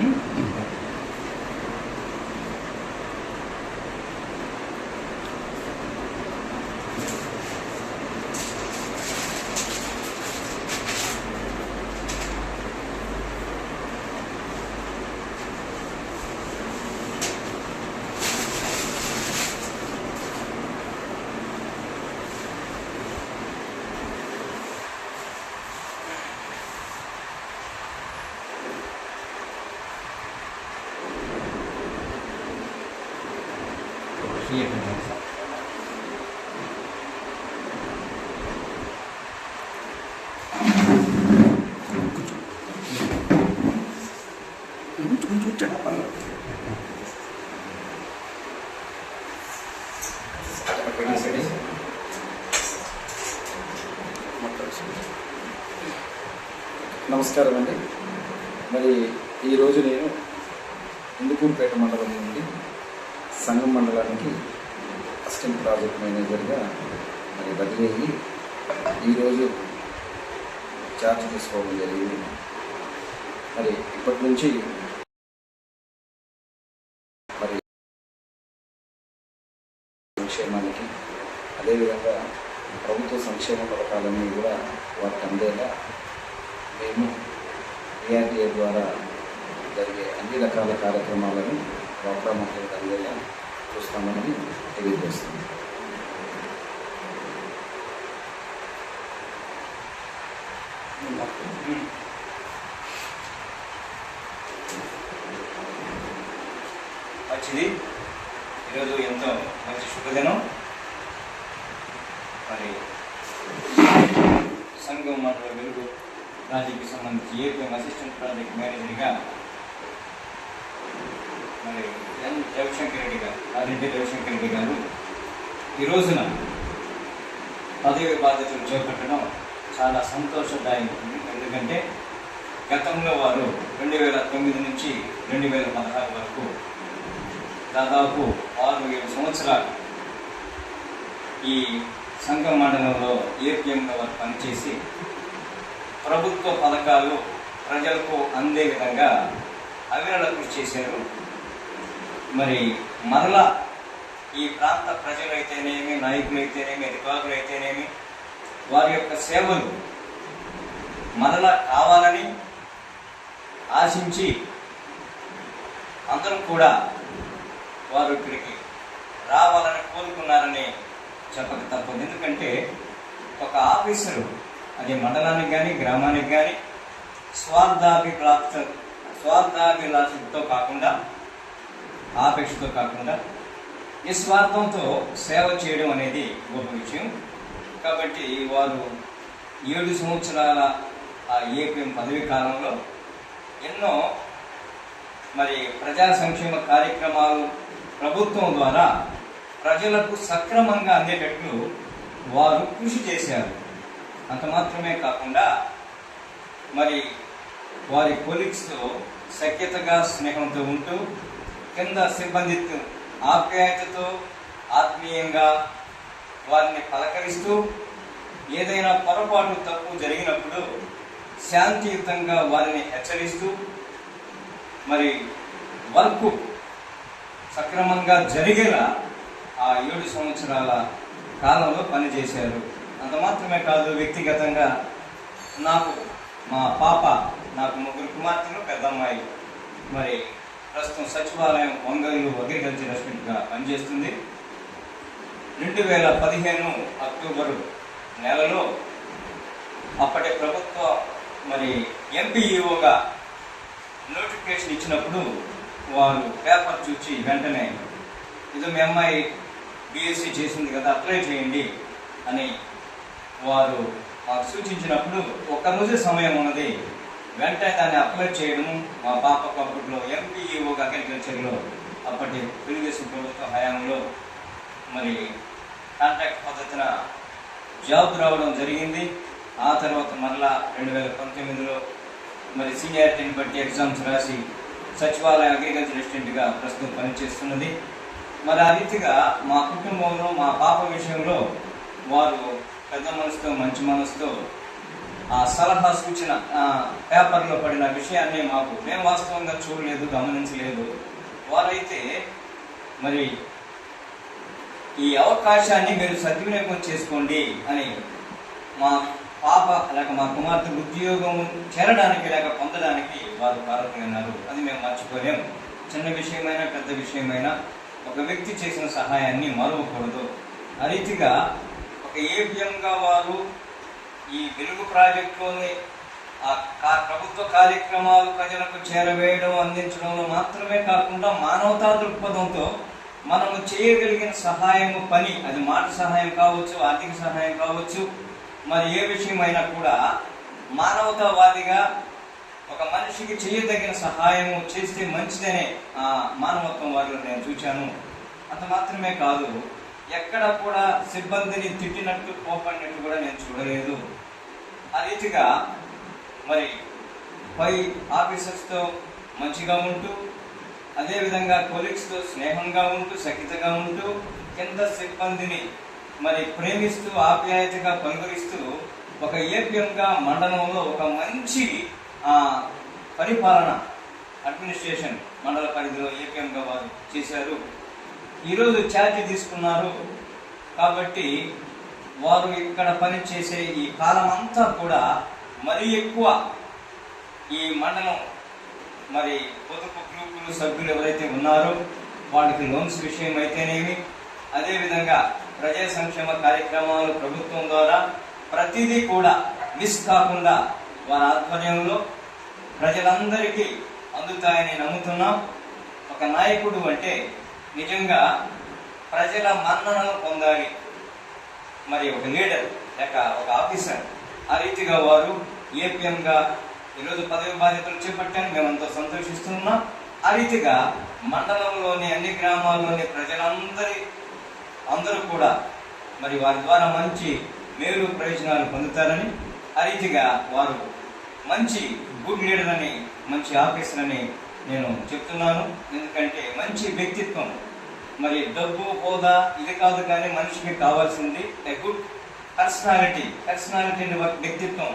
Hmm? నమస్కారం అండి మరి ఈరోజు నేను ఇందుకూరుపేట మండలం నుండి సంఘం మండలానికి అసిస్టెంట్ ప్రాజెక్ట్ మేనేజర్గా మరి బదిలీ అయ్యి ఈరోజు ఛార్జ్ తీసుకోవడం జరిగింది. మరి ఇప్పటి నుంచి మరి సంక్షేమానికి అదేవిధంగా ప్రభుత్వ సంక్షేమ పథకాలన్నీ కూడా వారికి అందేలా మేము ఏఆర్టీఏ ద్వారా జరిగే అన్ని రకాల కార్యక్రమాలను డ్వాక్రా మహిళలకు అందేలా చూస్తామని తెలియజేస్తుంది వచ్చింది. ఈరోజు ఎంతో మంచి శుభదినం. మరి సంఘం మండల వెలుగు. ప్రాజెక్ట్కి సంబంధించి ఏపీఎం అసిస్టెంట్ ప్రాజెక్ట్ మేనేజర్గా మరి ఎన్ రవిశంకర్ రెడ్డి గారు ఆదిరెడ్డి రవిశంకర్ రెడ్డి గారు ఈ రోజున పదవి బాధ్యతలు చేపట్టడం చాలా సంతోషదాయకం ఎందుకంటే గతంలో వారు రెండు వేల తొమ్మిది నుంచి రెండు వేల పదహారు వరకు దాదాపు ఆరు ఏడు సంవత్సరాలు ఈ సంఘం మండలంలో ఏపీఎంగా వారు పనిచేసి ప్రభుత్వ పథకాలు ప్రజలకు అందే విధంగా అవిరళ కృషి చేశారు. మరి మరలా ఈ ప్రాంత ప్రజలైతేనేమి నాయకులైతేనేమి అధికారులైతేనేమి వారి యొక్క సేవలు మరలా కావాలని ఆశించి అందరూ కూడా వారు ఇక్కడికి రావాలని కోరుకున్నారని చెప్పక తప్పదు. ఎందుకంటే ఒక ఆఫీసరు అది మండలానికి కానీ గ్రామానికి కానీ స్వార్థాభిప్రాప్త స్వార్థాభిలాషతో కాకుండా ఆపేక్షతో కాకుండా నిస్వార్థంతో సేవ చేయడం అనేది గొప్ప విషయం. కాబట్టి వారు ఏడు సంవత్సరాల ఆ ఏపీఎం పదవీ కాలంలో ఎన్నో మరి ప్రజా సంక్షేమ కార్యక్రమాలు ప్రభుత్వం ద్వారా ప్రజలకు సక్రమంగా అందేటట్లు వారు కృషి చేశారు. అంత మాత్రమే కాకుండా మరి వారి కొలిక్స్తో సఖ్యతగా స్నేహంతో ఉంటూ కింద సిబ్బందితో ఆప్యాయతతో ఆత్మీయంగా వారిని పలకరిస్తూ ఏదైనా పొరపాటు తప్పు జరిగినప్పుడు శాంతియుతంగా వారిని హెచ్చరిస్తూ మరి వర్క్ సక్రమంగా జరిగేలా ఆ ఏడు సంవత్సరాల కాలంలో పనిచేశారు. అంత మాత్రమే కాదు వ్యక్తిగతంగా నాకు మా పాప నాకు ముగ్గురు కుమార్తెలు పెద్దమ్మాయి. మరి ప్రస్తుతం సచివాలయం ఒంగోలు అగ్రికల్చర్ రెస్టారెంట్గా పనిచేస్తుంది. రెండు వేల పదిహేను అక్టోబరు నెలలో అప్పటి ప్రభుత్వ మరి ఎంపీఈఓగా నోటిఫికేషన్ ఇచ్చినప్పుడు వారు పేపర్ చూసి వెంటనే ఇది మీ అమ్మాయి బీఎస్సీ చేసింది కదా అప్లై చేయండి అని వారు సూచించినప్పుడు ఒక్క రోజు సమయం ఉన్నది. వెంటనే దాన్ని అప్లై చేయడం మా పాప అప్పట్లో ఎంపీఈఓగా అగ్రికల్చర్లో అప్పటి తెలుగుదేశం ప్రభుత్వ హయాంలో మరి కాంట్రాక్ట్ పద్ధతిన జాబ్ రావడం జరిగింది. ఆ తర్వాత మరలా రెండు వేల పంతొమ్మిదిలో మరి సీనియారిటీని బట్టి ఎగ్జామ్స్ రాసి సచివాలయ అగ్రికల్చర్ అసిస్టెంట్గా ప్రస్తుతం పనిచేస్తున్నది. మరి ఆ రీతిగా మా కుటుంబంలో మా పాప విషయంలో వారు పెద్ద మనసుతో మంచి మనసుతో సలహా సూచన పేపర్లో పడిన విషయాన్ని మాకు మేము వాస్తవంగా చూడలేదు గమనించలేదు. వారైతే మరి ఈ అవకాశాన్ని మీరు సద్వినియోగం చేసుకోండి అని మా పాప లేక మా కుమార్తె ఉద్యోగం చేరడానికి లేక పొందడానికి వారు కారకులైనారు అది మేము మర్చిపోలేము చిన్న విషయమైనా పెద్ద విషయమైనా ఒక వ్యక్తి చేసిన సహాయాన్ని మరవకూడదు. ఆ రీతిగా ఒక ఏపీఎంగా వారు ఈ వెలుగు ప్రాజెక్టులోని ఆ ప్రభుత్వ కార్యక్రమాలు ప్రజలకు చేరవేయడం అందించడంలో మాత్రమే కాకుండా మానవతా దృక్పథంతో మనము చేయగలిగిన సహాయము పని అది మాట సహాయం కావచ్చు ఆర్థిక సహాయం కావచ్చు మరి ఏ విషయమైనా కూడా మానవతావాదిగా ఒక మనిషికి చేయదగిన సహాయము చేస్తే మంచిదనే ఆ మానవత్వం వారిలో నేను చూశాను అంత మాత్రమే కాదు ఎక్కడ కూడా సిబ్బందిని తిట్టినట్టు కోపడినట్టు కూడా నేను చూడలేదు. ఆ రీతిగా మరి పై ఆఫీసర్స్తో మంచిగా ఉంటూ అదేవిధంగా కొలీగ్స్తో స్నేహంగా ఉంటూ సఖితగా ఉంటూ కింద సిబ్బందిని మరి ప్రేమిస్తూ ఆప్యాయతగా పలుకరిస్తూ ఒక ఏపీఎంగా మండలంలో ఒక మంచి ఆ, పరిపాలన అడ్మినిస్ట్రేషన్ మండల పరిధిలో ఏపీఎంగా వారు చేశారు. ఈరోజు ఛార్జ్ తీసుకున్నారు కాబట్టి వారు ఇక్కడ పనిచేసే ఈ కాలం అంతా కూడా మరీ ఎక్కువ ఈ మండలం మరి పొదుపు గ్రూపులు సభ్యులు ఎవరైతే ఉన్నారో వాళ్ళకి లోన్స్ విషయం అయితేనేమి అదేవిధంగా ప్రజా సంక్షేమ కార్యక్రమాలు ప్రభుత్వం ద్వారా ప్రతిదీ కూడా మిస్ కాకుండా వారి ఆధ్వర్యంలో ప్రజలందరికీ అందుతాయని నమ్ముతున్నాం. ఒక నాయకుడు అంటే నిజంగా ప్రజల మన్ననలు పొందాలి. మరి ఒక లీడర్ లేక ఒక ఆఫీసర్ ఆ రీతిగా వారు ఏపీఎంగా ఈరోజు పదవి బాధ్యతలు చేపట్టాను మేమంతా సంతోషిస్తున్నాం. ఆ రీతిగా మండలంలోని అన్ని గ్రామాల్లోని ప్రజలందరి అందరూ కూడా మరి వారి ద్వారా మంచి మేలు ప్రయోజనాలు పొందుతారని ఆ రీతిగా వారు మంచి గుడ్ లీడర్ అని మంచి ఆఫీసర్ అని నేను చెప్తున్నాను. ఎందుకంటే మంచి వ్యక్తిత్వం మరి డబ్బు హోదా ఇది కాదు కానీ మనిషికి కావాల్సింది ఏ గుడ్ పర్సనాలిటీ పర్సనాలిటీ వ్యక్తిత్వం.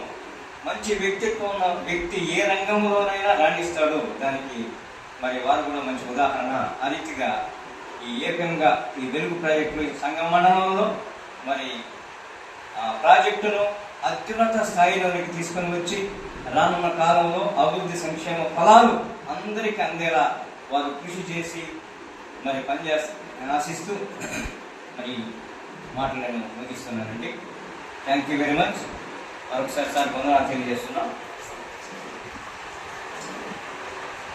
మంచి వ్యక్తిత్వం ఉన్న వ్యక్తి ఏ రంగంలోనైనా రాణిస్తాడు. దానికి మరి వారు కూడా మంచి ఉదాహరణ. ఆ రీతిగా ఈ ఏకంగా ఈ వెలుగు ప్రాజెక్టు ఈ సంఘ మండలంలో మరి ఆ ప్రాజెక్టును అత్యున్నత స్థాయిలోనికి తీసుకొని వచ్చి రానున్న కాలంలో అభివృద్ధి సంక్షేమ ఫలాలు అందరికీ అందేలా వారు కృషి చేసి మరి పనిచేస్తాను ఆశిస్తూ మరి మాటలు ముగిస్తున్నానండి. థ్యాంక్ యూ వెరీ మచ్ మరొకసారి సార్ వందనాలు తెలియజేస్తున్నాం